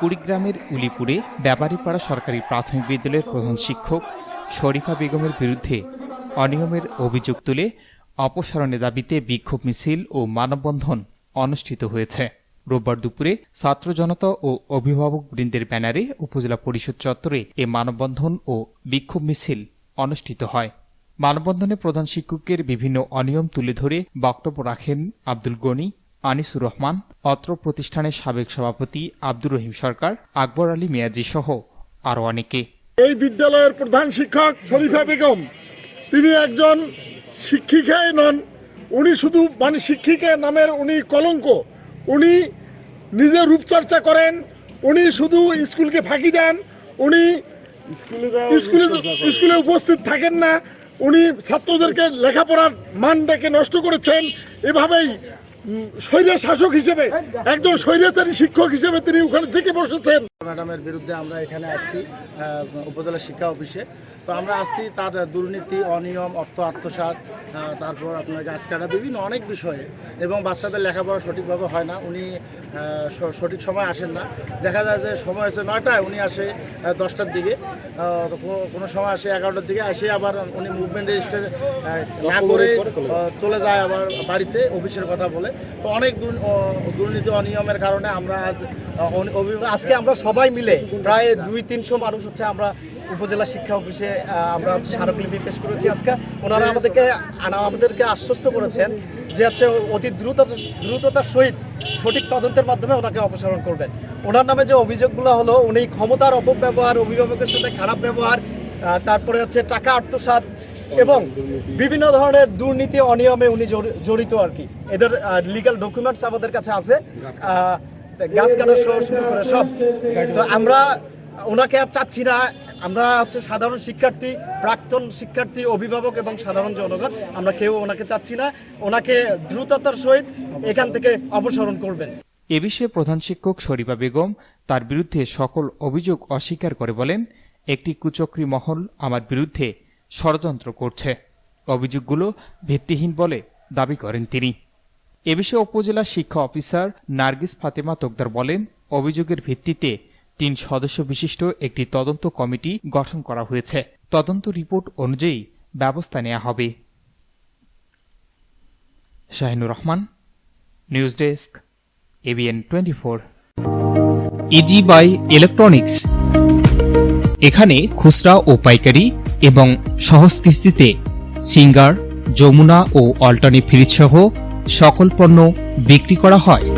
কুড়িগ্রামের উলিপুরে ব্যাপারীপাড়া সরকারি প্রাথমিক বিদ্যালয়ের প্রধান শিক্ষক শরীফা বেগমের বিরুদ্ধে অনিয়মের অভিযোগ তুলে অপসারণের দাবিতে বিক্ষোভ মিছিল ও মানববন্ধন অনুষ্ঠিত হয়েছে। রোববার দুপুরে ছাত্র জনতা ও অভিভাবক বৃন্দের ব্যানারে উপজেলা পরিষদ চত্বরে এ মানববন্ধন ও বিক্ষোভ মিছিল অনুষ্ঠিত হয়। মানববন্ধনে প্রধান শিক্ষকের বিভিন্ন অনিয়ম তুলে ধরে বক্তব্য রাখেন আব্দুল গনি আনিসুর রহমান অত্র প্রতিষ্ঠানের সাবেক সভাপতি আব্দুর রহিম সরকার আকবর আলী মিয়াজি সহ আরও অনেকে। এই বিদ্যালয়ের প্রধান শিক্ষক শরীফা বেগম তিনি একজন শিক্ষিকাই নন উনি শুধু মানে শিক্ষিকা নামের উনি কলঙ্ক উনি নিজে রূপচর্চা করেন উনি শুধু স্কুলকে ফাঁকি দেন উনি স্কুলে স্কুলে উপস্থিত থাকেন না উনি ছাত্রদেরকে লেখাপড়ার মানটাকে নষ্ট করেছেন এভাবেই স্বৈর শাসক হিসেবে একজন স্বৈরাচারী শিক্ষক হিসেবে তিনি ওখানে থেকে বসেছেন। ম্যাডামের বিরুদ্ধে আমরা এখানে আছি উপজেলা শিক্ষা অফিসে। তো আমরা আসছি তার দুর্নীতি অনিয়ম অর্থ আত্মসাৎ আহ, তারপর আপনার গাছ কাটা বিভিন্ন অনেক বিষয়ে। এবং বাচ্চাদের লেখাপড়া সঠিকভাবে হয় না। উনি সঠিক সময় আসেন না। দেখা যায় যে সময় আছে নয়টায় উনি আসে দশটার দিকে। কোনো- সময় আসে এগারোটার দিকে আসে আবার উনি মুভমেন্ট রেজিস্টার না করে চলে যায়। আবার বাড়িতে অফিসের কথা বলে। তো অনেক দুর্নীতি অনিয়মের কারণে আমরা আজ আজকে আমরা সবাই মিলে প্রায় দুই তিনশো মানুষ হচ্ছে আমরা উপজেলা শিক্ষা অফিসে আমরা স্মারকলিপি পেশ করেছি আজকে। ওনারা আমাদেরকে আমাদেরকে আশ্বস্ত করেছেন যে হচ্ছে অতি দ্রুত দ্রুততার সহিত সঠিক তদন্তের মাধ্যমে ওনাকে অপসারণ করবেন। ওনার নামে যে অভিযোগগুলো হলো, উনি ক্ষমতার অপব্যবহার, অভিভাবকের সাথে খারাপ ব্যবহার তারপরে হচ্ছে টাকা আত্মসাৎ এবং বিভিন্ন ধরনের দুর্নীতি, অনিয়মে উনি জড়ি- জড়িত আর কি। এদের লিগ্যাল ডকুমেন্টস আমাদের কাছে আছে। গাছ কাটা সহ শুরু করে সব। তো আমরা ওনাকে আর চাচ্ছি না। আমরা হচ্ছে সাধারণ শিক্ষার্থী, প্রাক্তন শিক্ষার্থী, অভিভাবক এবং সাধারণ জনগণ, আমরা কেউ ওনাকে চাচ্ছি না। ওনাকে দ্রুততার সহিত এখান থেকে অপসারণ করবেন। এ বিষয়ে প্রধান শিক্ষক শরীফা বেগম তার বিরুদ্ধে সকল অভিযোগ অস্বীকার করে বলেন, একটি কুচক্রী মহল আমার বিরুদ্ধে ষড়যন্ত্র করছে। অভিযোগগুলো ভিত্তিহীন বলে দাবি করেন তিনি। এ বিষয়ে উপজেলা শিক্ষা অফিসার নার্গিস ফাতেমা তোকদার বলেন, অভিযোগের ভিত্তিতে তিন সদস্য বিশিষ্ট একটি তদন্ত কমিটি গঠন করা হয়েছে। তদন্ত রিপোর্ট অনুযায়ী ব্যবস্থা নেওয়া হবে। Shahinur Rahman, news desk, ABN twenty four. Easy by electronics. এখানে খুচরা ও পাইকারি এবং সহজ কিস্তিতে সিঙ্গার, যমুনা ও অল্টানি ফ্রিজ সহ সকল পণ্য বিক্রি করা হয়।